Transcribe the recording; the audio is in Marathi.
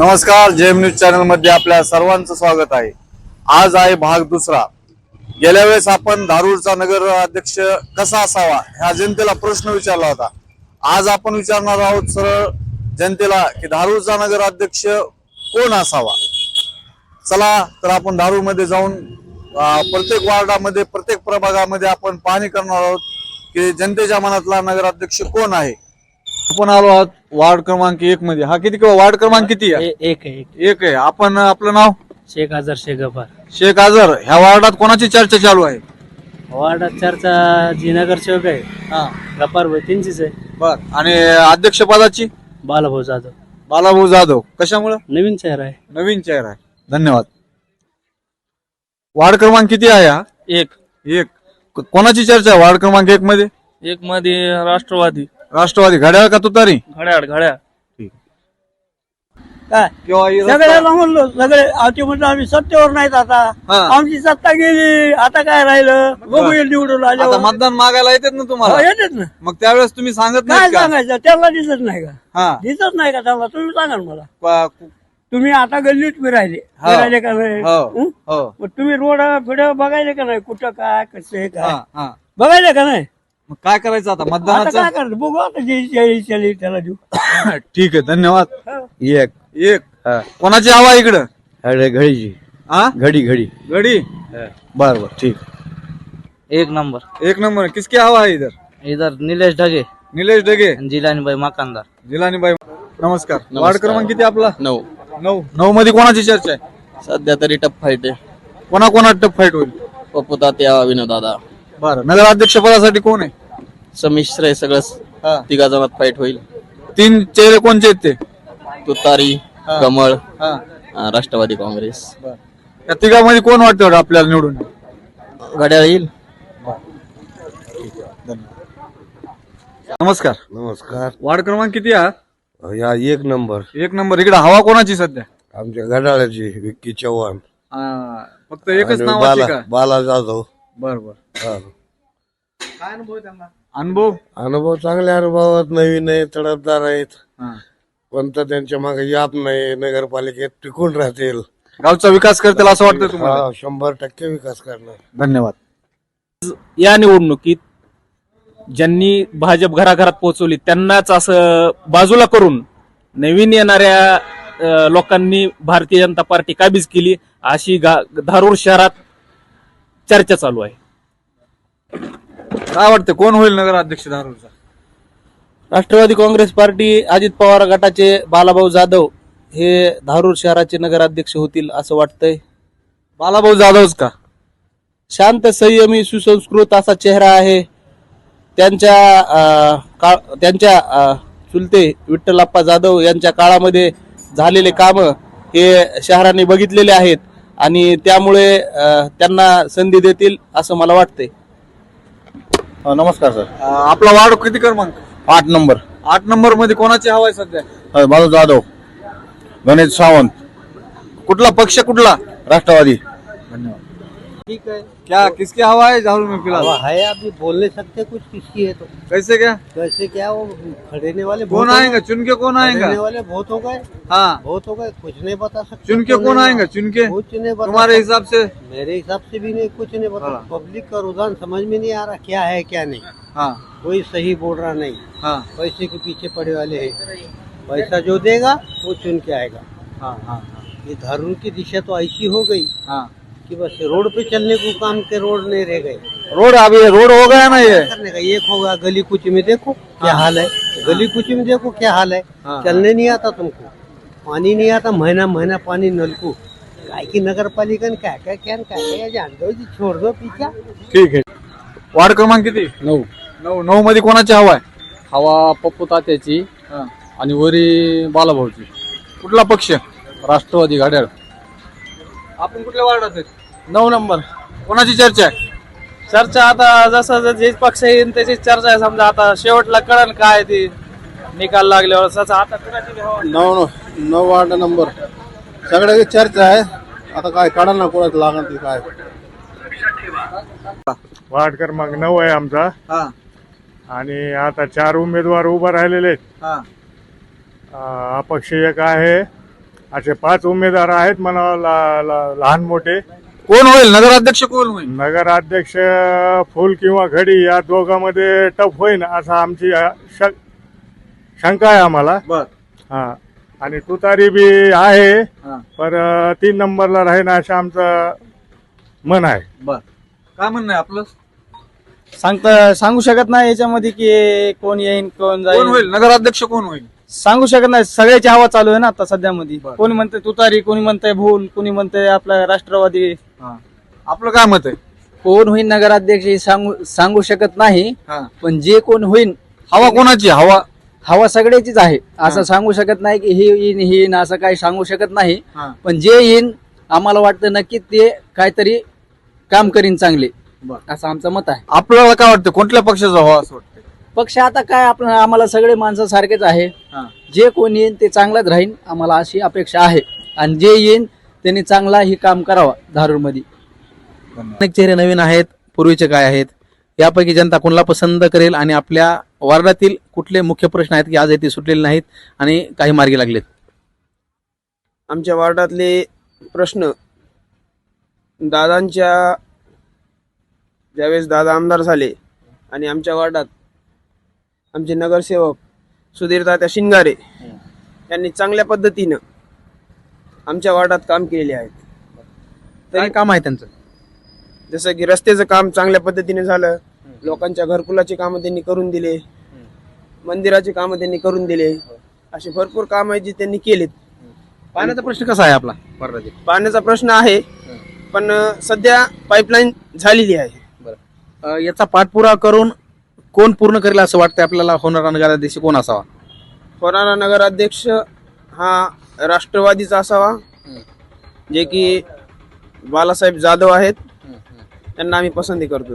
नमस्कार जेएम न्यूज चॅनलमध्ये आपल्या सर्वांचं स्वागत आहे. आज आहे भाग दुसरा. गेल्या वेळेस आपण धारूरचा नगर अध्यक्ष कसा असावा ह्या जनतेला प्रश्न विचारला होता. आज आपण विचारणार आहोत सरळ जनतेला की धारूरचा नगर अध्यक्ष कोण असावा? चला तर आपण धारूरमध्ये जाऊन प्रत्येक वार्डामध्ये प्रत्येक प्रभागामध्ये आपण पाहणी करणार आहोत की जनतेच्या मनातला नगराध्यक्ष कोण आहे? आपण आलो आहोत वार्ड क्रमांक एक मध्ये. हा किती वार्ड क्रमांक किती आहे? ए- एक आहे एक एक आहे. आपण आपलं नाव? शेख आजार शेख गफार. शेख आझर. ह्या वार्डात कोणाची चर्चा चालू आहे? वार्डात चर्चा जी नगरसेवक आहे. हा. गफार भाई त्यांचीच आहे. बर. आणि अध्यक्ष पदाची बालाभाऊ जाधव. बालाभाऊ जाधव. कशामुळं? नवीन चेहरा आहे. नवीन चेहरा आहे. धन्यवाद. वार्ड क्रमांक किती आहे हा? एक. एक. कोणाची चर्चा आहे वार्ड क्रमांक एक मध्ये? एक मध्ये राष्ट्रवादी. राष्ट्रवादी घड्याळ का तुतारी? घड्याळ घड्याळ. काय? किंवा ही रस्ता- सगळ्याला म्हणलो सगळे आमची म्हणजे आम्ही सत्तेवर नाहीत आता. हा. आमची सत्ता गेली आता काय राहिलं? बघूया निवडून आता आल्यावर मतदान मागायला येतात ना हो, तुम्हाला येतेच ना. मग त्यावेळेस तुम्ही सांगत काय नाही का? सांगायचं? त्याला दिसत नाही का? हा. दिसत नाही का त्याला तुम्ही सांगा ना मला. प- तुम्ही आता गल्लीत फिरायले हो. फिरायले का नाही? हो. हं? हो. मग तुम्ही रोड फिड बघायले का नाही? कुठं काय कसं आहे काय? हा हा. बघायले का नाही? मग काय करायचं आता? आता मतदानाचं? काय बघू आता जे जे इच्छा त्याला देऊ. ठीक आहे धन्यवाद. हो. एक. एक. कोणाची हवा इकडं? अरे घडीची. हा घडी घडी. गडी बर बर ठीक. एक नंबर. एक नंबर. किसकी हवा है इधर? इधर निलेश ढगे. निलेश डगे जिलानी भाई मकानदार जिलानीबाई नमस्कार. वार्ड क्रमांक किती आपला? नऊ. नऊ. नऊ मध्ये कोणाची चर्चा आहे? सध्या तरी टप फाईट आहे. कोणा कोणा टप फाईट होईल? पप्पू तात्या विनोद दादा. बरं. नगराध्यक्ष पदासाठी कोण आहे? संमिश्र आहे सगळं. हा. तिघा जणात फाईट होईल. तीन चेहरे कोणचे आहेत ते? तुतारी हा. कमळ हा. अं, राष्ट्रवादी काँग्रेस. बरं. या तिघामध्ये कोण वाटतं आपल्याला निवडून? घड्याळ येईल. नमस्कार. नमस्कार. वार्ड क्रमांक किती आहे? या एक नंबर. एक नंबर. इकडे हवा कोणाची सध्या? आमच्या घड्याळाची विक्की चव्हाण. हा, फक्त एकच आणि नावाची बाला का? बाला जाधव. बर बर. हा. अनुभव? अनुभव चांगल्या अनुभवात नवीन आहे तडफदार आहेत. हा. कोणता त्यांच्या मागे याप नाही नगरपालिकेत टिकून राहतील. गावचा विकास करतील असं वाटतं तुम्हाला? हा, शंभर टक्के विकास करणार. धन्यवाद. या निवडणुकीत ज्यांनी भाजप घराघरात पोहोचवली त्यांनाच असं बाजूला करून नवीन येणाऱ्या अ, लोकांनी भारतीय जनता पार्टी काबीज केली अशी गा- धारूर शहरात चर्चा चालू आहे. काय वाटतं कोण होईल नगराध्यक्ष धारूरचा राष्ट्रवादी काँग्रेस पार्टी अजित पवार गटाचे बालाभाऊ जाधव हे धारूर शहराचे नगराध्यक्ष होतील असं वाटतंय. बालाभाऊ जाधवच का? शांत संयमी सुसंस्कृत असा चेहरा आहे. त्यांच्या अं, का- त्यांच्या अं, चुलते विठ्ठलप्पा जाधव यांच्या काळामध्ये झालेले काम हे शहराने बघितलेले आहेत आणि त्यामुळे अं, त्यांना संधी देतील असं मला वाटतंय. नमस्कार सर. अं, आपला वार्ड किती क्रमांक? आठ नंबर. आठ नंबरमध्ये कोणाची हवा आहे सध्या? माझा जाधव गणेश सावंत. कुठला पक्ष कुठला? राष्ट्रवादी. ठीक आहे क्या तो, किसकी हवा है झारू में फ़िलहाल? है अभी बोल नहीं सकते कुछ किसकी है तो। कैसे क्या? कैसे क्या वो खड़ेने वाले कौन आएगा? चुन के कौन आएगा? वाले बहुत हो गए। हाँ। बहुत हो गए कुछ नहीं बता सकते। चुन के कौन आएगा? चुन के? कुछ नहीं बता तुम्हारे हिसाब से? मेरे हिसाब से भी नहीं कुछ नहीं बता हाँ। पब्लिक का रुझान समझ में नहीं आ रहा क्या है क्या नहीं। हाँ। कोई सही बोल रहा नहीं। हाँ। पैसे के पीछे पड़े वाले है। पैसा जो देगा वो चुन के आएगा। हाँ हाँ ये धारून की दिशा तो ऐसी हो गई। हाँ। कि बस रोड पे चलने को काम के रोड नहीं रह गए। रोड अभी रोड हो गया ना ये? करने का एक होगा गली कुछ में देखो क्या हाल है। गली कुछ में देखो क्या हाल है। हाँ। चलने नहीं आता तुमको। पानी नहीं आता महीना महीना पानी नलको। काय की नगर पालिका ने काय काय क्या न काय काय? जान दो जी छोड़ दो पीछा। ठीक आहे वार्ड क्रमांक किती? नऊ. नऊ. नऊ मध्ये कोणाची हवा आहे? हवा पप्पू तात्याची हा. आणि वरी बालाभाऊची. कुठला पक्ष? राष्ट्रवादी घड्याळ. आपण कुठल्या वार्डात आहेत? नऊ नंबर. कोणाची चर्चा आहे? चर्चा आता जसं जे पक्ष येईल त्याची चर्चा आहे. समजा आता शेवटला कळण काय ती? निकाल लागल्यावर. आता कुणाची बी हवा नऊ नऊ वार्ड नंबर. सगळ्याची चर्चा आहे. आता काय काढा ना कोणाचं लागणार ते काय? वार्ड क्रमांक नऊ आहे आमचा. हा. आणि आता चार उमेदवार उभं राहिलेले आहेत. हा. अं, अपक्ष एक आहे. असे पाच उमेदवार आहेत मला ला- ला- लहान मोठे. कोण होईल? नगराध्यक्ष कोण होईल? नगराध्यक्ष फुल किंवा घडी या दोघांमध्ये टफ होईल असं आमची अ, श- शंका आहे आम्हाला. बर. हा. आणि तुतारी बी आहे हा. पर अ, तीन नंबरला राहीन असं आमचं मन आहे. बर. काय म्हणणं आहे आपलं? सांगता सांगू शकत नाही याच्यामध्ये की कोण येईन कोण कोण जाईल होईल? नगराध्यक्ष कोण होईल? सांगू शकत नाही. सगळ्याची हवा चालू आहे ना आता सध्यामध्ये. बरं. कोणी म्हणते तुतारी कोणी म्हणते भूल कोणी म्हणते आपला राष्ट्रवादी. हा. आपलं काय मत आहे? कोण होईल नगराध्यक्ष हे सांगू सांगू शकत नाही. हा. पण जे कोण होईल हवा कोणाची हवा. हवा सगळ्याचीच आहे. असं सांगू शकत नाही की हे येईन हे येईन असं काही सांगू शकत नाही. हा. पण जे येईन आम्हाला वाटतं नक्की ते काहीतरी काम करीन चांगले. बरं. असं आमचं मत आहे. आपल्याला काय वाटतं? कोणत्या पक्षाचा हवा असं वाटतं? पक्ष आता काय आपण आम्हाला सगळे माणसं सारखेच आहे. जे कोण येईन ते चांगलाच राहीन आम्हाला अशी अपेक्षा आहे. आणि जे येईन त्यांनी चांगला ही काम करावा धारूरमध्ये. अनेक चेहरे नवीन आहेत पूर्वीचे काय आहेत? यापैकी जनता कोणाला पसंत करेल आणि आपल्या वार्डातील कुठले मुख्य प्रश्न आहेत की आज ते सुटलेले नाहीत आणि काही मार्गी लागलेत? आमच्या वार्डातले प्रश्न दादांच्या ज्यावेळेस दादा आमदार झाले आणि आमच्या वार्डात आमचे नगरसेवक सुधीर तात्या शिंगारे यांनी चांगल्या पद्धतीनं आमच्या वार्डात काम केलेले आहेत. काय काम आहे त्यांचं? जसं की रस्त्याचं काम चांगल्या पद्धतीने झालं लोकांच्या घरकुलाची कामं त्यांनी करून दिले मंदिराची कामं त्यांनी करून दिले असे भरपूर काम आहेत जे त्यांनी केलेत. पाण्याचा प्रश्न कसा आहे आपला पाण्याचा प्रश्न आहे पण अ, सध्या पाईपलाईन झालेली आहे. अं, याचा पाठपुरावा करून कोण पूर्ण करेल असं वाटतं आपल्याला? होणारा नगराध्यक्ष कोण असावा? होणारा नगराध्यक्ष हा राष्ट्रवादीचा असावा. जे की बालासाहेब जाधव आहेत. त्यांना आम्ही पसंती करतो